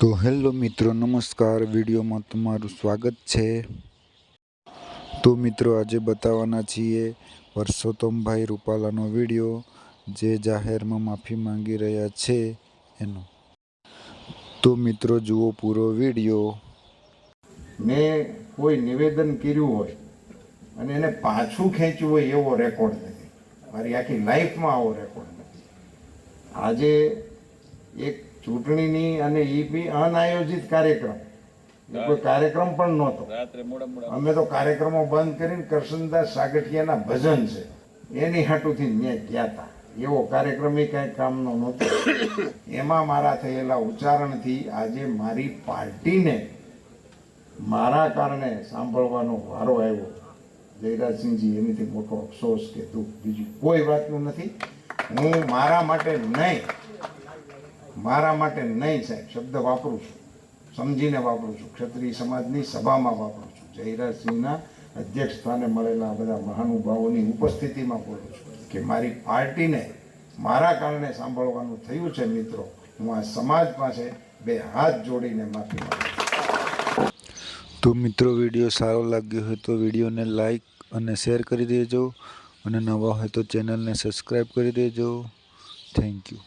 તો હેલો મિત્રો, નમસ્કાર. વિડીયોમાં તમારું સ્વાગત છે. તો મિત્રો, આજે બતાવવાના છીએ પરસોત્તમભાઈ રૂપાલાનો વીડિયો, જે જાહેરમાં માફી માંગી રહ્યા છે એનો. તો મિત્રો, જુઓ પૂરો વીડિયો. મેં કોઈ નિવેદન કર્યું હોય અને એને પાછું ખેંચ્યું હોય એવો રેકોર્ડ નથી. મારી આખી લાઈફમાં આવો રેકોર્ડ નથી. આજે એક ચૂંટણીની અને એ બી અનાયોજિત કાર્યક્રમ. કોઈ કાર્યક્રમ પણ નહોતો. અમે તો કાર્યક્રમો બંધ કરીને કરશનદાસ સાગઠિયાના ભજન છે. એની હાટુથી મેં ગયા હતા એવો કાર્યક્રમ એ કાંઈ કામનો નહોતો. એમાં મારા થયેલા ઉચ્ચારણથી આજે મારી પાર્ટીને મારા કારણે સાંભળવાનો વારો આવ્યો. જયરાજસિંહજી એનીથી મોટો અફસોસ કે દુઃખ બીજું કોઈ વાતનું નથી. હું મારા માટે નહીં મારા માટે નહીં સાહેબ, શબ્દ વાપરું છું. સમજીને વાપરું છું. ક્ષત્રિય સમાજની સભામાં વાપરું છું. જયરાજસિંહના અધ્યક્ષ સ્થાને મળેલા બધા મહાનુભાવોની ઉપસ્થિતિમાં બોલું છું કે મારી પાર્ટીને મારા કારણે સાંભળવાનું થયું છે મિત્રો, હું આ સમાજ પાસે બે હાથ જોડીને માફી માંગુ તો મિત્રો, વીડિયો સારો લાગ્યો હોય તો વિડીયોને લાઈક અને શેર કરી દેજો અને નવા હોય તો ચેનલને સબસ્ક્રાઈબ કરી દેજો. Thank you.